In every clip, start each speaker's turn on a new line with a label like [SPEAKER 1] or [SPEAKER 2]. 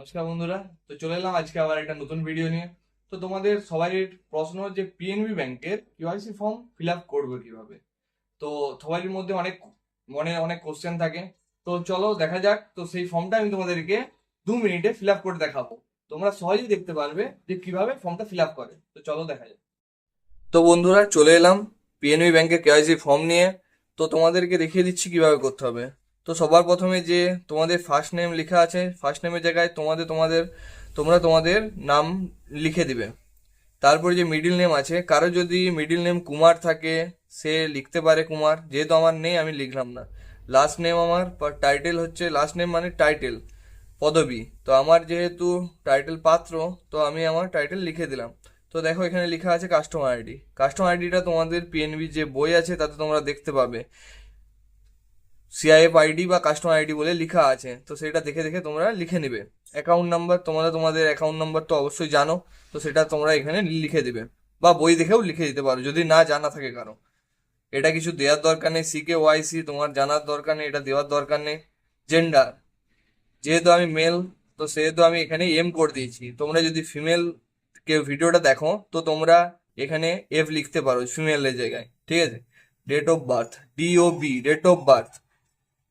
[SPEAKER 1] নমস্কার বন্ধুরা, তো চলে এলাম আজকে আবার একটা নতুন ভিডিও নিয়ে। তো তোমাদের সবাই প্রশ্ন যে পিএনবি ব্যাংকের কেওয়াইসি ফর্ম ফিল আপ করবে কীভাবে? তো সবারই মধ্যে অনেক মনে অনেক কোশ্চেন থাকে। তো চলো দেখা যাক, তো সেই ফর্মটা আমি তোমাদেরকে দু মিনিটে ফিল আপ করে দেখাবো। তোমরা সহজেই দেখতে পারবে যে কীভাবে ফর্মটা ফিল আপ করে। তো চলো দেখা যাক। তো বন্ধুরা, চলে এলাম পিএনবি ব্যাংকের কেওয়াইসি ফর্ম নিয়ে। তো তোমাদেরকে দেখিয়ে দিচ্ছি কীভাবে করতে হবে। তো সবার প্রথমে যে তোমাদের ফার্স্ট নেম লেখা আছে ফার্স্ট নেমের জায়গায় তোমাদের তোমাদের, তোমরা তোমাদের নাম লিখে দিবে। তারপরে যে মিডিল নেম আছে, কারও যদি মিডিল নেম কুমার থাকে, সে লিখতে পারে কুমার। যেহেতু আমার নেই, আমি লিখলাম না। লাস্ট নেম আমার টাইটেল হচ্ছে লাস্ট নেম মানে টাইটেল পদবি। তো আমার যেহেতু টাইটেল পাত্র, তো আমি আমার টাইটেল লিখে দিলাম। তো দেখো এখানে লেখা আছে কাস্টমার আইডি কাস্টমার আইডিটা তোমাদের পিএনবি যে বই আছে, তাতে তোমরা দেখতে পাবে। সিআইএফ আইডি বা কাস্টমার আইডি বলে লেখা আছে। তো সেটা দেখে দেখে তোমরা লিখে নিবে। অ্যাকাউন্ট নাম্বার তোমরা তোমাদের অ্যাকাউন্ট নাম্বার তো অবশ্যই জানো, তো সেটা তোমরা এখানে লিখে দিবে। বা বই দেখেও লিখে দিতে পারো, যদি না জানা থাকে কারও। এটা কিছু দেওয়ার দরকার নেই সিকে ওয়াইসি তোমার জানার দরকার নেই, এটা দেওয়ার দরকার নেই। জেন্ডার যেহেতু আমি মেল তো সেহেতু আমি এখানে এম করে দিয়েছি। তোমরা যদি ফিমেল কেউ ভিডিওটা দেখো, তো তোমরা এখানে এফ লিখতে পারো ফিমেলের জায়গায়। ঠিক আছে? Date of birth DOB date of birth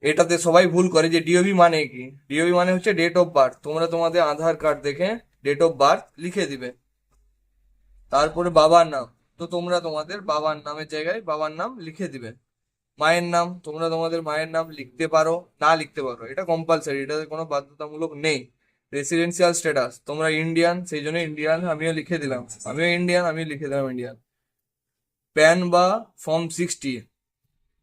[SPEAKER 1] এটাতে সবাই ভুল করে যে ডিওবি মানে কি? ডিওবি মানে হচ্ছে ডেট অফ বার্থ তোমরা তোমাদের আধার কার্ড দেখে ডেট অফ বার্থ লিখে দিবে। তারপরে বাবার নাম। তো তোমরা তোমাদের বাবার নামের জায়গায় বাবার নাম লিখে দিবে। মায়ের নাম, তোমরা তোমাদের মায়ের নাম লিখতে পারো, না লিখতে পারো, এটা কম্পালসারি এটাতে কোনো বাধ্যতামূলক নেই। রেসিডেন্সিয়াল স্ট্যাটাস তোমরা ইন্ডিয়ান সেই জন্য ইন্ডিয়ান আমিও লিখে দিলাম। আমিও ইন্ডিয়ান আমি লিখে দিলাম ইন্ডিয়ান প্যান বা ফর্ম সিক্সটি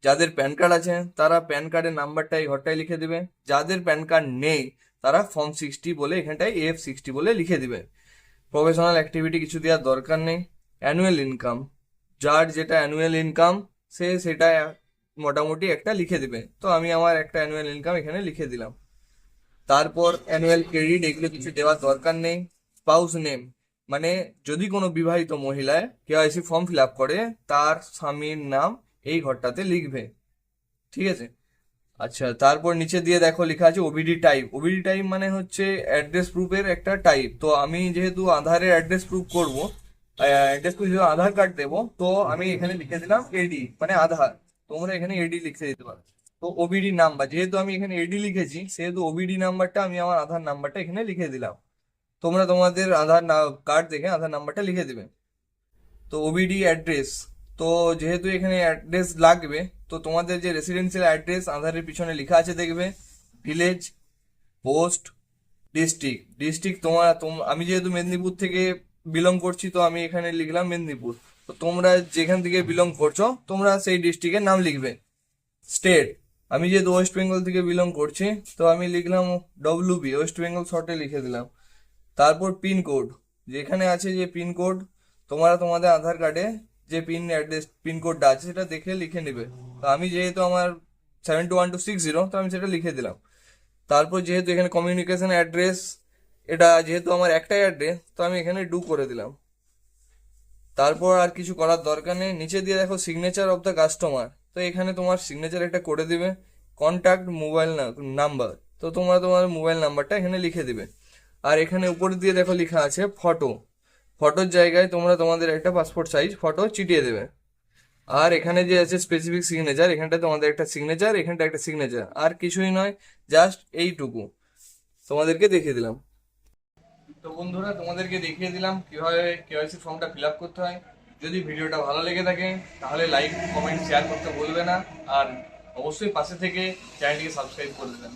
[SPEAKER 1] যাদের প্যান কার্ড আছে, তারা প্যান কার্ডের নাম্বারটা এই ঘরটায় লিখে দিবে। যাদের প্যান কার্ড নেই, তারা ফর্ম সিক্সটি বলে এখানটায় এফ সিক্সটি বলে লিখে দিবে। প্রফেশনাল অ্যাক্টিভিটি কিছু দেওয়ার দরকার নেই। অ্যানুয়াল ইনকাম, যার যেটা অ্যানুয়াল ইনকাম, সে সেটা মোটামুটি একটা লিখে দিবে। তো আমি আমার একটা অ্যানুয়াল ইনকাম এখানে লিখে দিলাম। তারপর অ্যানুয়াল ক্রেডিট, এগুলো কিছু দেওয়ার দরকার নেই। স্পাউস নেম মানে যদি কোনো বিবাহিত মহিলায় কেওয়াইসি ফর্ম ফিল আপ করে, তার স্বামীর নাম এই ঘরটাতে লিখবে। ঠিক আছে? আচ্ছা তারপর নিচে দিয়ে দেখো লেখা আছে ওবিডি টাইপ ওবিডি টাইপ মানে হচ্ছে অ্যাড্রেস প্রুফের একটা টাইপ তো আমি যেহেতু আধারের অ্যাড্রেস প্রুফ করব অ্যাড্রেস প্রুফ হিসেবে আধার কার্ড দেবো, তো আমি এখানে লিখে দিলাম এডি মানে আধার। তোমরা এখানে এডি লিখে দিতে পারো। তো ওবিডি নাম্বার যেহেতু আমি এখানে এডি লিখেছি, সেহেতু ওবিডি নাম্বারটা আমি আমার আধার নাম্বারটা এখানে লিখে দিলাম। তোমরা তোমাদের আধার কার্ড দেখে আধার নাম্বারটা লিখে দেবে। তো ওবিডি অ্যাড্রেস তো যেহেতু এখানে অ্যাড্রেস লাগবে, তো তোমাদের যে রেসিডেন্সিয়াল অ্যাড্রেস আধারের পিছনে লেখা আছে দেখবে ভিলেজ পোস্ট ডিস্ট্রিক্ট ডিস্ট্রিক্ট তোমার, তোম- আমি যেহেতু মেদিনীপুর থেকে বিলং করছি, তো আমি এখানে লিখলাম মেদিনীপুর। তো তোমরা যেখান থেকে বিলং করছ, তোমরা সেই ডিস্ট্রিক্টের নাম লিখবে। স্টেট আমি যেহেতু ওয়েস্ট বেঙ্গল থেকে বিলং করছি, তো আমি লিখলাম ডব্লিউবি ওয়েস্ট বেঙ্গল শর্টে লিখে দিলাম। তারপর পিনকোড যেখানে আছে যে পিনকোড তোমরা তোমাদের আধার কার্ডে যে পিন অ্যাড্রেস পিন কোডটা আছে সেটা দেখে লিখে নেবে। তো আমি যেহেতু আমার seven two one two six zero তো আমি সেটা লিখে দিলাম। তারপর যেহেতু এখানে কমিউনিকেশন অ্যাড্রেস এটা যেহেতু আমার একটাই অ্যাড্রেস তো আমি এখানে ডু করে দিলাম। তারপর আর কিছু করার দরকার নেই। নিচে দিয়ে দেখো সিগনেচার অফ দ্য কাস্টমার তো এখানে তোমার সিগনেচার একটা করে দিবে। কন্ট্যাক্ট মোবাইল নাম্বার তো তোমরা তোমার মোবাইল নাম্বারটা এখানে লিখে দিবে। আর এখানে উপর দিয়ে দেখো লেখা আছে ফটো ফটোর জায়গায় তোমরা তোমাদের একটা পাসপোর্ট সাইজ ফটো চিটিয়ে দেবে। আর এখানে যে আছে স্পেসিফিক সিগনেচার এখানটা তোমাদের একটা সিগনেচার এখানটা একটা সিগনেচার আর কিছুই নয় জাস্ট এইটুকু। তোমাদেরকে দেখিয়ে দিলাম। তো বন্ধুরা, তোমাদেরকে দেখিয়ে দিলাম কীভাবে কেওয়াইসি ফর্মটা ফিল আপ করতে হয়। যদি ভিডিওটা ভালো লেগে থাকে, তাহলে লাইক কমেন্ট শেয়ার করতে বলবে না। আর অবশ্যই পাশে থেকে চ্যানেলটিকে সাবস্ক্রাইব করে দেবেন।